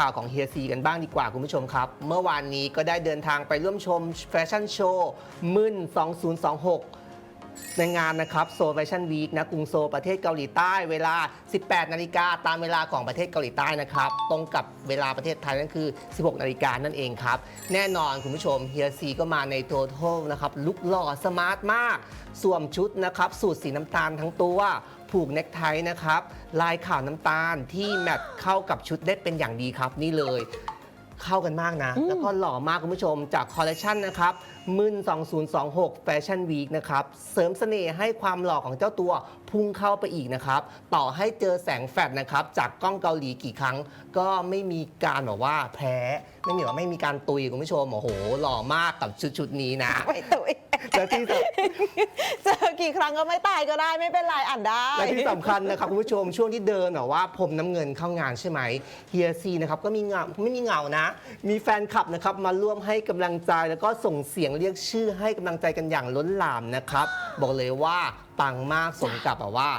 ข่าวของเฮียซีกันบ้างดีกว่าคุณผู้ชมครับ เมื่อวานนี้ก็ได้เดินทางไปร่วมชมแฟชั่นโชว์มึน2026 ในงานนะครับโซแฟชั่นวีคนะกรุงโซลประเทศเกาหลีใต้เวลา 18 นาฬิกาตามเวลาของประเทศเกาหลีใต้นะครับ ตรงกับเวลาประเทศไทยนั่นคือ 16 นาฬิกานั่นเองครับ แน่นอนคุณผู้ชมเฮียซีก็มาในโททนะครับลุกหล่อสมาร์ทมาก สวมชุดนะครับสูทสีน้ำตาลทั้งตัวผูกเน็กไทนะครับลายขาวน้ำตาลที่แมทเข้ากับชุดได้เป็นอย่างดีครับนี่เลยเข้ากันมากนะ แล้วก็หล่อมากคุณผู้ชมจากคอลเลคชันนะครับมึน 2026แฟชั่นวีคนะครับ เสริมเสน่ห์ให้ความหล่อของเจ้าตัวพุ่งเข้าไปอีกนะครับ ต่อให้เจอแสงแฟลชนะครับ จากกล้องเกาหลีกี่ครั้ง ก็ไม่มีการแบบว่าแพ้ ไม่มีว่าไม่มีการตุยคุณผู้ชม โอ้โห หล่อมากกับชุดชุดๆนี้นะ ไม่ตุยและที่สำเจอกี่ครั้งก็ไม่ตายก็ได้ไม่เป็นไรอ่านได้ และที่สำคัญนะครับคุณผู้ชมช่วงที่เดินแบบว่าผมน้ำเงินเข้างานใช่ไหมเฮียซีนะครับก็มีเงาไม่มีเงานะ มีแฟนคลับนะครับมาร่วมให้กำลังใจแล้วก็ส่งเสียงเรียกชื่อให้กำลังใจกันอย่างล้นหลามนะครับ บอกเลยว่าปังมากสมกับแบบว่า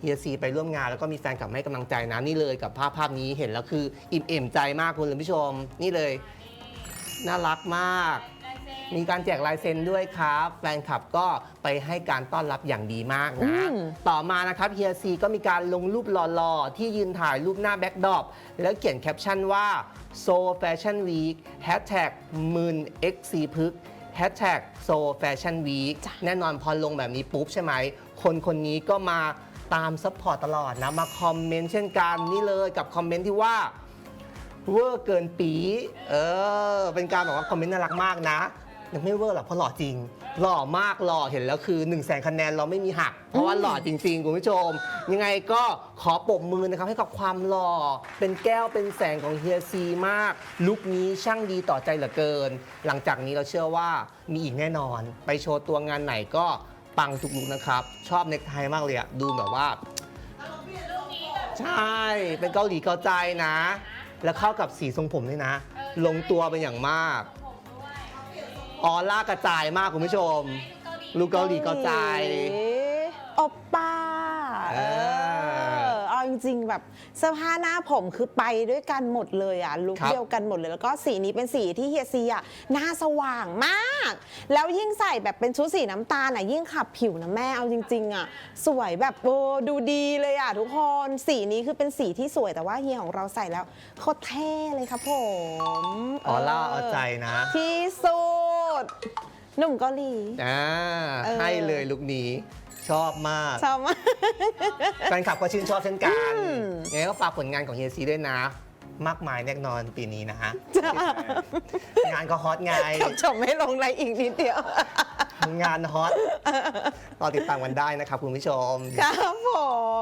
เฮียซีไปร่วมงานแล้วก็มีแฟนคลับให้กำลังใจนะนี่เลยกับภาพภาพนี้เห็นแล้วคืออิ่มเอมใจมากคุณผู้ชม นี่เลย น่ารักมาก มีการแจกลายเซ็นด้วยครับ แฟนคลับก็ไปให้การต้อนรับอย่างดีมากนะอืมต่อมานะครับเฮียซีก็มีการลงรูปหล่อๆ ที่ยืนถ่ายรูปหน้าแบ็คดรอปแล้วเขียนแคปชั่นว่า So Fashion Week Hashtag มืน XC พึก Hashtag So Fashion Week แน่นอนพอลงแบบนี้ปุ๊บใช่ไหม คนคนนี้ก็มาตามซัพพอร์ตตลอดนะ มาคอมเมนต์เช่นกันนี่เลยกับคอมเมนต์ที่ว่าเวอร์เกินปี เออ เป็นการแบบว่าคอมเมนต์น่ารักมากนะ ยังไม่เวอร์หรอกเพราะหล่อจริง หล่อมากหล่อเห็นแล้วคือ1นึ่งแสนคะแนนเราไม่มีหัก เพราะว่าหล่อจริงๆคุณผู้ชม ยังไงก็ขอปรบมือนะครับให้กับความหล่อเป็นแก้วเป็นแสงของเฮียซีมาก ลุคนี้ช่างดีต่อใจเหลือเกิน หลังจากนี้เราเชื่อว่ามีอีกแน่นอน ไปโชว์ตัวงานไหนก็ปังทุกลุคนะครับ ชอบเน็กไทมากเลยอะดูแบบว่า ใช่ เป็นเกาหลีเกาใจนะ แล้วเข้ากับสีทรงผมด้วยนะ ลงตัวเป็นอย่างมาก ออร่ากระจายมากคุณผู้ชม ลูกเกาหลีเกาใจโอปป้าเอเอออเอาจริงๆแบบเสื้อผ้าหน้าผมคือไปด้วยกันหมดเลยอะลุคครับ เดียวกันหมดเลย แล้วก็สีนี้เป็นสีที่เฮียซีอะหน้าสว่างมาก แล้วยิ่งใส่แบบเป็นชุดสีน้ำตาลอะยิ่งขับผิวนะแม่เอาจริง ๆ อะ สวยแบบโอ้ดูดีเลยอะทุกคนสีนี้คือเป็นสีที่สวยแต่ว่าเฮียของเราใส่แล้วโคตรเท่เลยครับผม ออร่าเอาใจนะ ที่สุ ดหนุ่มเกาหลี อ่าเออ ให้เลยลุคนี้ชอบมาก ชอบมาก แฟนคลับก็ชื่นชอบเช่นกันอืม ยังไงก็ฝากผลงานของเฮียซีด้วยนะ มากมายแน่นอนปีนี้นะฮะ จ้างานก็ฮอตไง กับชมไม่ลงไรอีกนิดเดียว งานฮอตรอติดตามกันได้นะครับคุณผู้ชม ครับผม